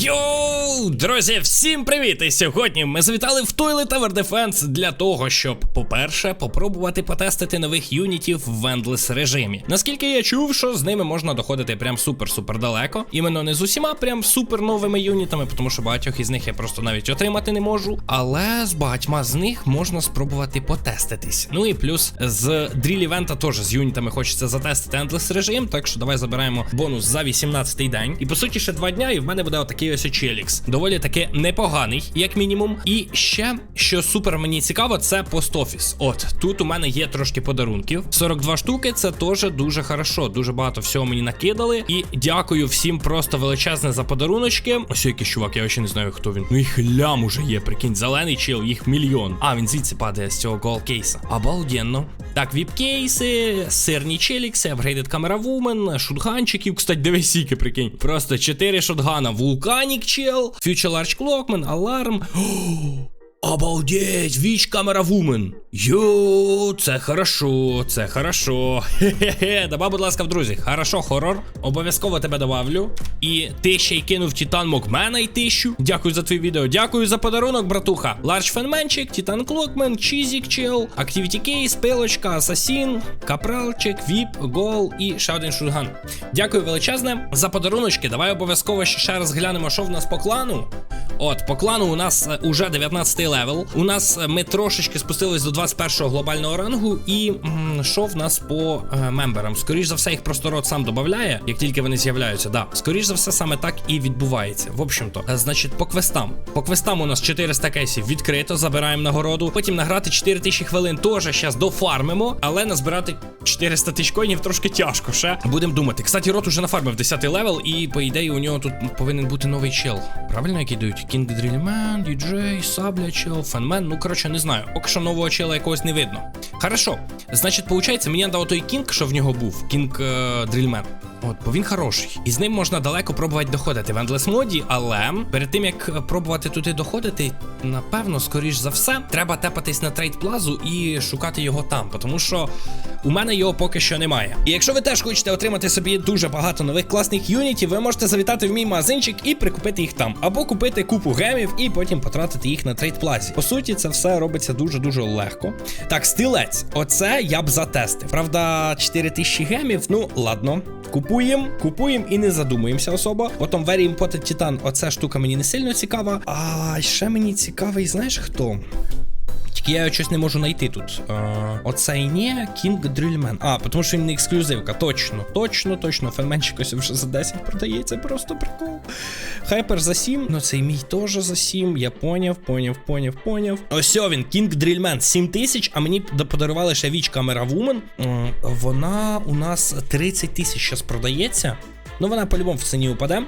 Yo! Друзі, всім привіт! І сьогодні ми завітали в Toilet Tower Defense для того, щоб, по-перше, попробувати потестити нових юнітів в Endless режимі. Наскільки я чув, що з ними можна доходити прям супер-супер далеко. Іменно не з усіма прям супер новими юнітами, тому що багатьох із них я просто навіть отримати не можу. Але з багатьма з них можна спробувати потеститись. Ну і плюс з дріль івента теж з юнітами хочеться затестити Endless режим, так що давай забираємо бонус за 18-й день. І по суті, ще два дня, і в мене буде отакий ось Челікс. Доволі таки непоганий, як мінімум. І ще, що супер мені цікаво, це постофіс. От тут у мене є трошки подарунків. 42 штуки, це теж дуже хорошо. Дуже багато всього мені накидали. І дякую всім просто величезне за подаруночки. Ось якийсь чувак, я ще не знаю, хто він. Ну їх лям уже є, прикинь, зелений чел, їх мільйон. А, він звідси падає з цього гол кейса. Обалденно. Так, віп-кейси, сирні челікси, апгрейдед камера вумен, шутганчиків. Кстати, дивись прикинь. Просто 4 шотгана. Вулканік чел, Future Large Clockman, Аларм. Обалдеть, віч камера вумен. Йо, це хорошо, це хорошо. Хе-хе-хе. Добав, будь ласка, друзі. Хорошо, хорор. Обов'язково тебе добавлю. І ти ще й кинув Титан Мокмена і тищу. Дякую за твоє відео. Дякую за подарунок, братуха. Ларч Фенменчик, Титан Клокмен, Чізік Чел, Активіті Кейс, Пилочка, Асасін, Капралчик, Віп, Гол і ще один шутган. Дякую величезне за подаруночки. Давай обов'язково ще раз глянемо, що в нас по клану. От, по клану у нас е, уже 19 левел. У нас е, ми трошечки спустились до 21-го глобального рангу. І що в нас по е, мемберам? Скоріш за все, їх просто рот сам додає, як тільки вони з'являються. Да. Скоріш за все, саме так і відбувається. В общем-то, е, значить, по квестам. По квестам у нас 400 кейсів відкрито, забираємо нагороду. Потім награти 4000 хвилин теж зараз дофармимо, але назбирати 400 тисяч коїнів трошки тяжко. Ще будемо думати. Кстати, рот уже нафармив 10 левел, і по ідеї у нього тут повинен бути новий чел. Правильно, який дають? Кінг Дрільмен, Діджей, Сабля чел, Фенмен. Ну коротше, не знаю. Поки що нового чела якогось не видно. Хорошо. Значить, виходить, мені надав той кінг, що в нього був. Кінг е, Дрільмен. От, бо він хороший. І з ним можна далеко пробувати доходити в Endless моді, але перед тим як пробувати туди доходити, напевно, скоріш за все, треба тепатись на трейд плазу і шукати його там, тому що у мене його поки що немає. І якщо ви теж хочете отримати собі дуже багато нових класних юнітів, ви можете завітати в мій магазинчик і прикупити їх там, або купити купу гемів і потім потратити їх на трейд плазі. По суті, це все робиться дуже дуже легко. Так, стілець, оце я б затестив. Правда, 4000 гемів, ну ладно. Купуємо, купуємо і не задумуємося особо. Потім Very Important Titan, оця штука мені не сильно цікава. А ще мені цікавий, знаєш хто? Тільки я щось не можу знайти тут. Е, оцей не King Drillman. А, тому що він не ексклюзивка. Точно, точно, точно. Фенменчик ось вже за 10 продається, просто прикол. Хайпер за 7, ну цей мій теж за 7. Я поняв, поняв, поняв, поняв. Ось він, King Drillman 7 тисяч, а мені подарували ще віч камера Woman. Е, вона у нас 30 тисяч зараз продається. Ну, вона по-любому в ціні упаде.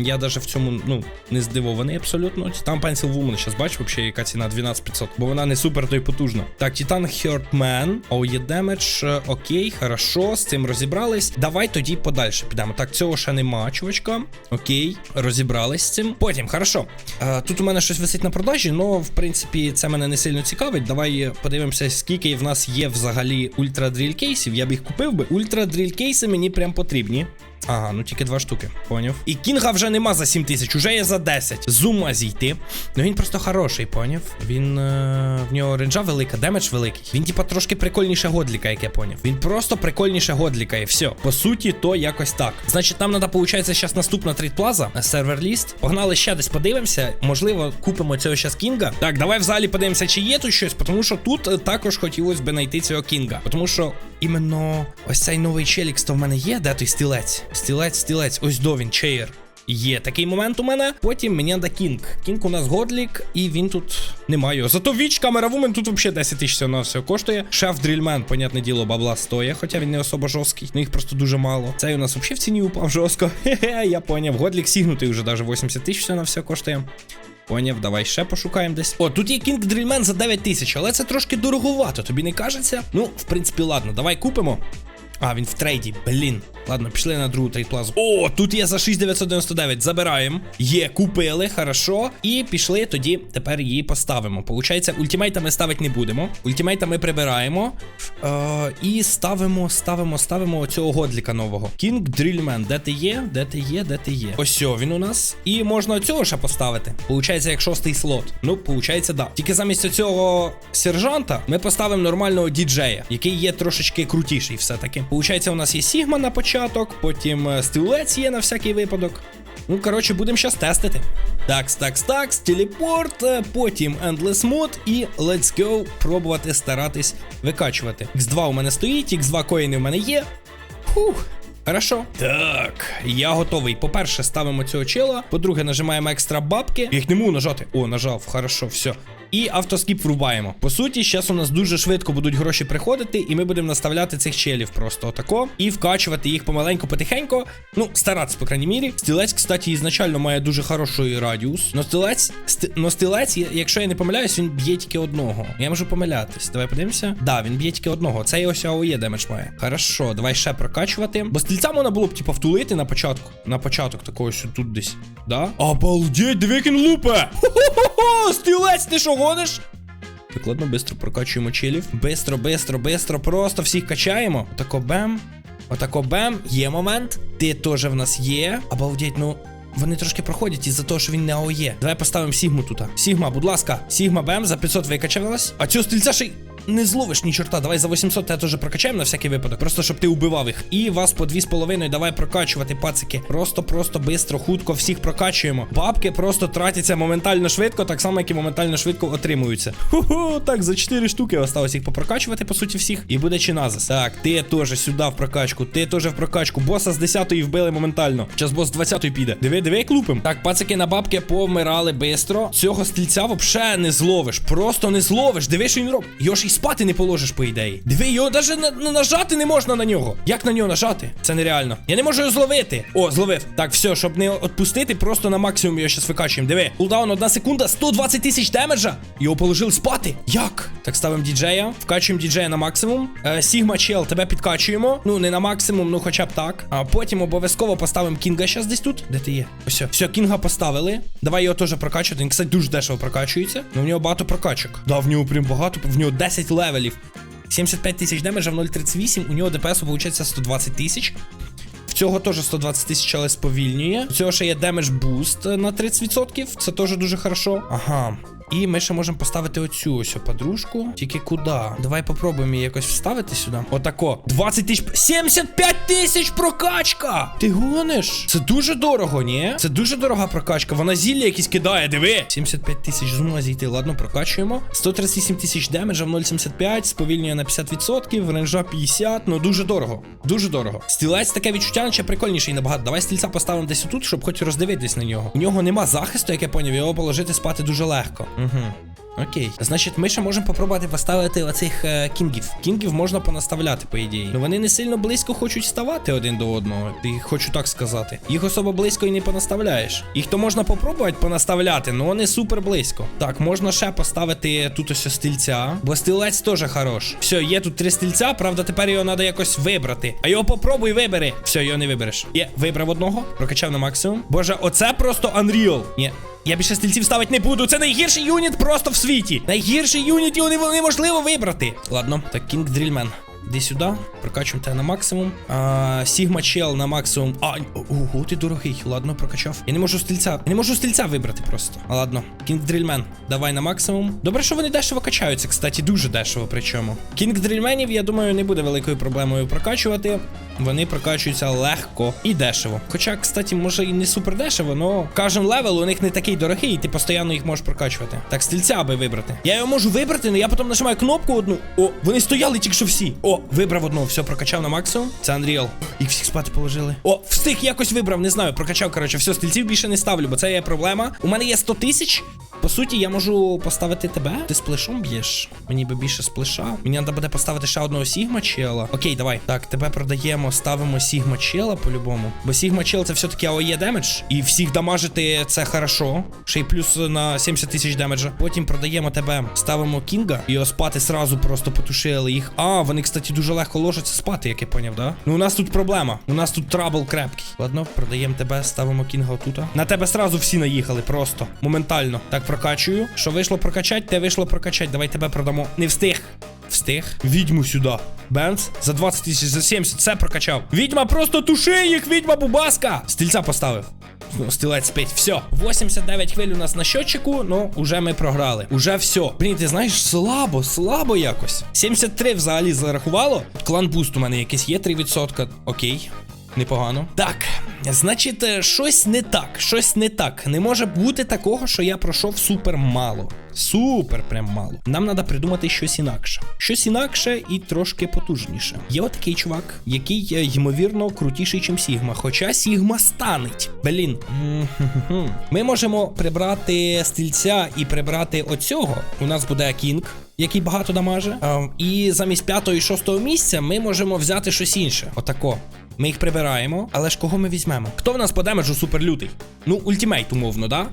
Я даже в цьому ну не здивований абсолютно. Там Pencil Woman, зараз бачу, взагалі, яка ціна 12500, бо вона не супер то й потужна. Так, Titan Hurtman, OE Damage, е, окей, хорошо, з цим розібрались. Давай тоді подальше підемо. Так, цього ще нема, чувачка. Окей, розібрались з цим. Потім, хорошо. Е, тут у мене щось висить на продажі, але в принципі це мене не сильно цікавить. Давай подивимося, скільки в нас є взагалі ультрадріль кейсів. Я б їх купив би. Ультрадріль кейси мені прям потрібні. Ага, ну тільки два штуки, поняв. І кінга вже нема за 7 тисяч, уже є за 10. З ума зійти. Ну він просто хороший, поняв. Він е, в нього ренджа велика, демедж великий. Він, типа, трошки прикольніше годліка, як я поняв. Він просто прикольніше годліка, і все. По суті, то якось так. Значить, нам треба, виходить, зараз наступна трейдплаза, сервер ліст. Погнали ще десь подивимося. Можливо, купимо цього зараз кінга. Так, давай в залі подивимося, чи є тут щось, тому що тут е, також хотілося б знайти цього кінга. Тому що іменно ось цей новий челікс, то в мене є, де той стілець. Стілець, стілець, ось до він, чеєр. Є такий момент у мене. Потім мені надо кінг. Кінг у нас годлік, і він тут немає. Зато віч камера вумен тут взагалі 10 тисяч на все коштує. Шеф дрільмен, понятне діло, бабла стоїть, хоча він не особо жорсткий. Ну їх просто дуже мало. Цей у нас взагалі в ціні упав жорстко. Хе-хе, я поняв. Годлік сігнутий вже навіть 80 тисяч на все коштує. Поняв, давай ще пошукаємо десь. О, тут є Кінг Дрільмен за 9 тисяч, але це трошки дороговато, тобі не кажеться? Ну, в принципі, ладно, давай купимо. А, він в трейді, блін. Ладно, пішли на другу трейд-плазу. О, тут є за 6999. Забираємо. Є, купили, хорошо. І пішли тоді. Тепер її поставимо. Получається, ультимейта ми ставити не будемо. Ультимейта ми прибираємо. Е, і ставимо, ставимо, ставимо оцього годліка нового. Кінг Дрільмен. Де ти є? Де ти є? Де ти є? Ось він у нас. І можна оцього ще поставити. Получається, як шостий слот. Ну, получається, да. Тільки замість цього сержанта ми поставимо нормального діджея, який є трошечки крутіший, все-таки. Получається, у нас є Сігма на початок, потім е, стилець є на всякий випадок. Ну, коротше, будемо щас тестити. Такс, такс, такс, телепорт, е, потім Endless Mode і let's go пробувати старатись викачувати. X2 у мене стоїть, X2 коїни у мене є. Фух. Хорошо. Так, я готовий. По-перше, ставимо цього чела. По-друге, нажимаємо екстра бабки. Їх не можу нажати. О, нажав, хорошо, все. І автоскіп врубаємо. По суті, зараз у нас дуже швидко будуть гроші приходити, і ми будемо наставляти цих челів просто отако. І вкачувати їх помаленьку, потихеньку. Ну, старатися, по крайній мірі. Стілець, кстати, ізначально має дуже хороший радіус. Но стілець, сти, но стілець, якщо я не помиляюсь, він б'є тільки одного. Я можу помилятись. Давай подивимося. Да, він б'є тільки одного. Це і ось АОЄ демедж має. Хорошо, давай ще прокачувати. Бо стільця можна було б, типа, втулити на початку. На початок такого, що тут десь. Да? Обалдеть, диви, як лупе! Хо-хо-хо! Стілець, ти що гониш? Так, ладно, прокачуємо челів. Бистро, бистро, бистро, просто всіх качаємо. Отако бем. Отако бем. Є момент. Ти теж в нас є. Обалдеть, ну. Вони трошки проходять із-за того, що він не АОЄ. Давай поставимо Сігму тут. Сігма, будь ласка, Сігма Бем за 500 викачалась. А цього стільця ще й не зловиш ні чорта. Давай за 800 тебе теж прокачаємо на всякий випадок. Просто щоб ти убивав їх. І вас по 2,5 давай прокачувати, пацики. Просто, просто, бистро, хутко всіх прокачуємо. Бабки просто тратяться моментально швидко, так само, як і моментально швидко отримуються. Ху-ху, так, за 4 штуки осталось їх попрокачувати, по суті, всіх. І буде чиназис. Так, ти теж сюди в прокачку, ти теж в прокачку. Боса з 10-ї вбили моментально. Час бос з 20-ї піде. Диви, диви, як лупим. Так, пацики на бабки повмирали бистро. Цього стільця взагалі не зловиш. Просто не зловиш. Диви, що він робить. Його ж і спати не положиш, по ідеї. Диви, його навіть на, на- нажати не можна на нього. Як на нього нажати? Це нереально. Я не можу його зловити. О, зловив. Так, все, щоб не відпустити, просто на максимум його зараз викачуємо. Диви. Кулдаун одна секунда, 120 тисяч демеджа. Його положили спати. Як? Так, ставимо діджея. Вкачуємо діджея на максимум. Е, Сігма чел, тебе підкачуємо. Ну, не на максимум, ну хоча б так. А потім обов'язково поставимо кінга зараз десь тут. Де ти є? Ось. Все, кінга поставили. Давай його теж прокачувати. Він, кстати, дуже дешево прокачується. Ну, в нього багато прокачок. Да, в нього прям багато, в нього 10 левелів. 75 тисяч демеджа в 0.38, у нього ДПС виходить 120 тисяч. В цього теж 120 тисяч, але сповільнює. У цього ще є демедж буст на 30%. Це теж дуже хорошо. Ага. І ми ще можемо поставити оцю ось подружку. Тільки куди? Давай попробуємо її якось вставити сюди. Отако. 20 тисяч. 75 тисяч прокачка! Ти гониш? Це дуже дорого, ні? Це дуже дорога прокачка. Вона зілля якісь кидає, диви. 75 тисяч з ума зійти. Ладно, прокачуємо. 138 тисяч демеджа в 0,75, сповільнює на 50%, ренжа 50. Ну дуже дорого. Дуже дорого. Стілець таке відчуття, наче прикольніший набагато. Давай стільця поставимо десь отут, щоб хоч роздивитись на нього. У нього нема захисту, як я поняв, його положити спати дуже легко. Угу. Окей. Значить, ми ще можемо попробувати поставити оцих е, кінгів. Кінгів можна понаставляти, по ідеї. Ну вони не сильно близько хочуть ставати один до одного. Ти хочу так сказати. Їх особо близько і не понаставляєш. Їх то можна попробувати понаставляти, але вони супер близько. Так, можна ще поставити тут ось стільця, бо стілець теж хорош. Все, є тут три стільця, правда, тепер його треба якось вибрати. А його попробуй вибери. Все, його не вибереш. Є, вибрав одного, прокачав на максимум. Боже, оце просто Unreal. Ні. Я більше стільців ставити не буду. Це найгірший юніт просто в світі. Найгірший юніт його неможливо вибрати. Ладно, так Кінг Дрільмен. Іди сюди, прокачуємо тебе на максимум. Сігма чел на максимум. А, ого, ти дорогий. Ладно, прокачав. Я не можу стільця. Я не можу стільця вибрати просто. Ладно. Кінг Дрільмен, давай на максимум. Добре, що вони дешево качаються, кстати, дуже дешево причому. Кінг Дрільменів, я думаю, не буде великою проблемою прокачувати. Вони прокачуються легко і дешево. Хоча, кстати, може і не супер дешево, але кожен левел у них не такий дорогий, і ти постійно їх можеш прокачувати. Так, стільця аби вибрати. Я його можу вибрати, але я потім нажимаю кнопку одну. О, вони стояли тільки що всі. О, вибрав одного, все, прокачав на максимум. Це Unreal. Їх всіх спати положили. О, встиг якось вибрав, не знаю. Прокачав, коротше, все, стільців більше не ставлю, бо це є проблема. У мене є 100 тисяч. по суті, я можу поставити тебе. Ти сплешом б'єш. Мені би більше сплеша. Мені треба буде поставити ще одного Сігма чела. Окей, давай. Так, тебе продаємо, ставимо Сігма чела по-любому. Бо Сігма чел це все-таки АОЄ демедж. І всіх дамажити це хорошо. Ще й плюс на 70 тисяч демеджа. Потім продаємо тебе, ставимо Кінга. І спати сразу просто потушили їх. А, вони, кстати, дуже легко ложаться спати, як я поняв, да? Ну у нас тут проблема. У нас тут трабл крепкий. Ладно, продаємо тебе, ставимо Кінга отута. На тебе сразу всі наїхали, просто. Моментально. Так, прокачую. Що вийшло прокачать, те вийшло прокачать. Давай тебе продамо. Не встиг. Встиг. Відьму сюди. Бенц за 20 тисяч, за 70, все прокачав. Відьма просто туши їх, відьма бубаска. Стільця поставив. Ну, Стілець спить. Все. 89 хвиль у нас на щотчику, ну уже ми програли. Уже все. Блін, ти знаєш, слабо, слабо якось. 73 взагалі зарахувало. Клан буст у мене якийсь є 3%. Окей. Непогано. Так, значить, е, щось не так, щось не так. Не може бути такого, що я пройшов супер мало. Супер прям мало. Нам треба придумати щось інакше. Щось інакше і трошки потужніше. Є отакий чувак, який е, ймовірно крутіший, ніж Сігма. Хоча Сігма станеть. Блін. Ми можемо прибрати стільця і прибрати оцього. У нас буде Кінг. Який багато дамаже. А, і замість п'ятого і шостого місця ми можемо взяти щось інше. Отако. Ми їх прибираємо, але ж кого ми візьмемо? Хто в нас по демеджу суперлютий? Ну, ультимейт, умовно, да?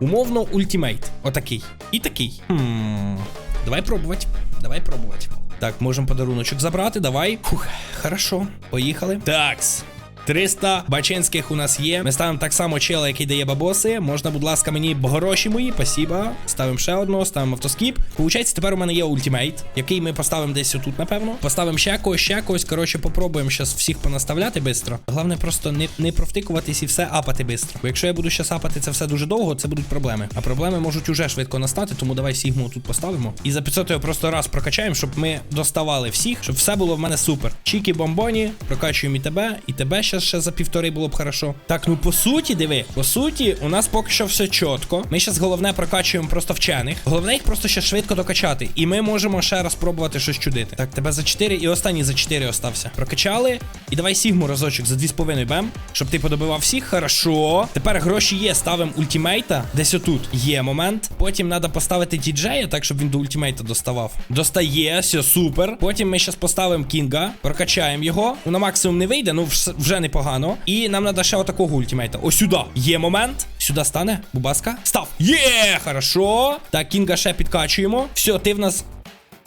Умовно, ультимейт. Отакий. І такий. Хм. Давай пробувати. Давай пробувати. Так, можемо подаруночок забрати. Давай. Фух, хорошо. Поїхали. Такс. 300 бачинських у нас є. Ми ставимо так само чела, який дає бабоси. Можна, будь ласка, мені гроші мої, спасіба. Ставимо ще одного, ставимо автоскіп. Получається, тепер у мене є ультимейт, який ми поставимо десь отут, напевно. Поставимо ще когось, ще когось. Коротше, попробуємо зараз всіх понаставляти швидко. Головне просто не, не провтикуватись і все апати швидко. Бо якщо я буду щас апати це все дуже довго, це будуть проблеми. А проблеми можуть уже швидко настати, тому давай Сігму тут поставимо. І за 500 його просто раз прокачаємо, щоб ми доставали всіх, щоб все було в мене супер. Чікі бомбоні, прокачуємо і тебе, і тебе ще, ще за півтори було б хорошо. Так, ну по суті, диви, по суті, у нас поки що все чітко. Ми зараз головне прокачуємо просто вчених. Головне їх просто ще швидко докачати. І ми можемо ще раз пробувати щось чудити. Так, тебе за 4 і останній за 4 остався. Прокачали. І давай Сігму разочок за 2,5 бем. Щоб ти подобивав всіх. Хорошо. Тепер гроші є. Ставимо ультимейта. Десь отут є момент. Потім треба поставити діджея, так щоб він до ультимейта доставав. Достає, все, супер. Потім ми зараз поставимо Кінга, прокачаємо його. Ну на максимум не вийде, ну вже непогано. І нам треба ще отакого ультимейта. Ось сюди. Є момент. Сюди стане. Бубаска. Став. Є, хорошо. Так, Кінга ще підкачуємо. Все, ти в нас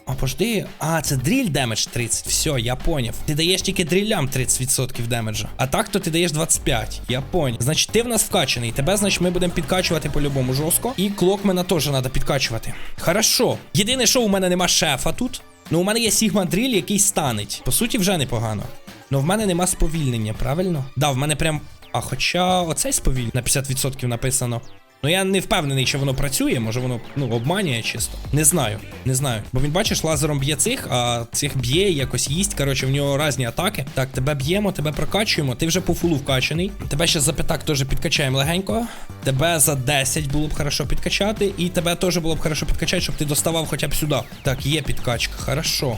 а пожди, а це дріль демедж 30. Все, я поняв. Ти даєш тільки дрілям 30% демеджа. А так то ти даєш 25. Я поняв. Значить, ти в нас вкачаний. Тебе, значить, ми будемо підкачувати по-любому жорстко. І клокмена теж треба підкачувати. Хорошо. Єдине, що у мене нема шефа тут. Ну, у мене є Сігма дріль, який станеть. По суті, вже непогано. Ну в мене нема сповільнення, правильно? Да, в мене прям. А хоча оцей сповіль на 50% написано. Ну я не впевнений, що воно працює, може воно ну обманює чисто. Не знаю, не знаю. Бо він бачиш, лазером б'є цих, а цих б'є, якось їсть. Коротше, в нього різні атаки. Так, тебе б'ємо, тебе прокачуємо. Ти вже по фулу вкачаний. Тебе ще за п'ятак теж підкачаємо легенько. Тебе за 10 було б хорошо підкачати. І тебе теж було б хорошо підкачати, щоб ти доставав хоча б сюди. Так, є підкачка, хорошо.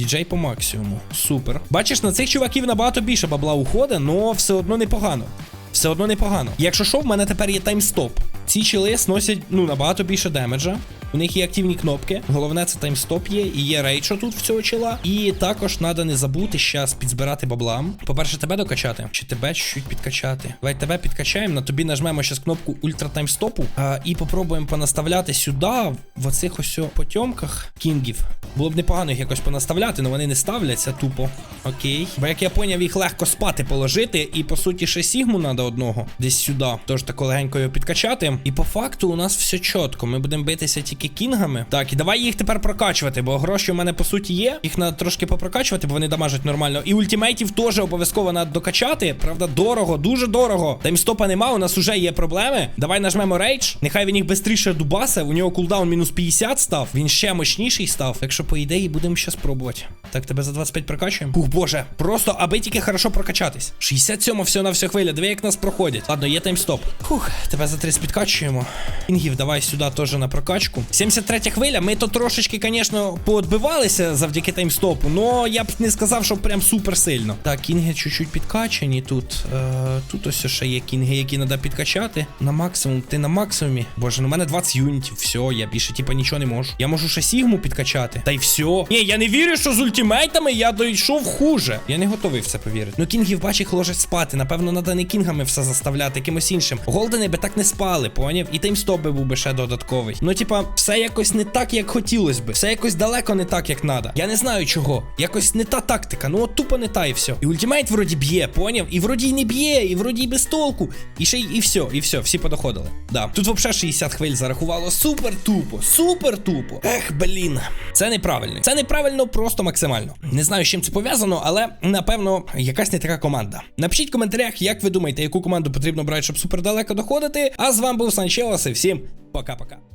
Діджей по максимуму. Супер. Бачиш, на цих чуваків набагато більше бабла уходить, але все одно непогано. Все одно непогано. Якщо що, в мене тепер є таймстоп. Ці чили сносять ну набагато більше демеджа. У них є активні кнопки. Головне, це таймстоп є, і є рейчо тут в цього чила. І також треба не забути щас підзбирати бабла. По-перше, тебе докачати, чи тебе чуть підкачати. Давай тебе підкачаємо. На тобі нажмемо щас кнопку ультра таймстопу. А, і попробуємо понаставляти сюди, в оцих ось потьомках кінгів. Було б непогано їх якось понаставляти, але вони не ставляться тупо. Окей. Бо як я поняв, їх легко спати положити. І по суті ще Сігму треба одного десь сюди. Тож тако легенько його підкачати. І по факту у нас все чітко. Ми будемо битися тільки кінгами. Так, і давай їх тепер прокачувати, бо гроші у мене по суті є. Їх треба трошки попрокачувати, бо вони дамажать нормально. І ультимейтів теж обов'язково треба докачати. Правда, дорого, дуже дорого. Таймстопа нема, у нас уже є проблеми. Давай нажмемо рейдж. Нехай він їх швидше дубасе. У нього кулдаун мінус 50 став. Він ще мощніший став. Так що, по ідеї, будемо ще спробувати. Так, тебе за 25 прокачуємо. Ух, боже, просто аби тільки хорошо прокачатись. 67 все на все хвиля. Диви, як нас проходять. Ладно, є таймстоп. Фух, тебе за 30 підкачуємо. Прокачуємо. Кінгів, давай сюди теж на прокачку. 73 хвиля. Ми то трошечки, звісно, поотбивалися завдяки таймстопу, но я б не сказав, що прям супер сильно. Так, кінги чуть-чуть підкачані тут. Е, тут ось ще є кінги, які треба підкачати. На максимум. Ти на максимумі. Боже, ну у мене 20 юнітів. Все, я більше типа нічого не можу. Я можу ще сігму підкачати. Та й все. Ні, я не вірю, що з ультимейтами я дійшов хуже. Я не готовий в це повірити. Ну кінгів, бач, їх ложать спати. Напевно, треба не кінгами все заставляти, якимось іншим. Голдени би так не спали, поняв? І таймстоп би був би ще додатковий. Ну, типа, все якось не так, як хотілось би. Все якось далеко не так, як надо. Я не знаю чого. Якось не та тактика. Ну от тупо не та і все. І ультимейт вроді б'є, поняв? І вроді й не б'є, і вроді й без толку. І ще й і все, і все, всі подоходили. Да. Тут взагалі 60 хвиль зарахувало. Супер тупо, супер тупо. Ех, блін. Це неправильно. Це неправильно, просто максимально. Не знаю, з чим це пов'язано, але напевно якась не така команда. Напишіть в коментарях, як ви думаєте, яку команду потрібно брати, щоб супер далеко доходити. А з вами був Санчелос і всем пока-пока.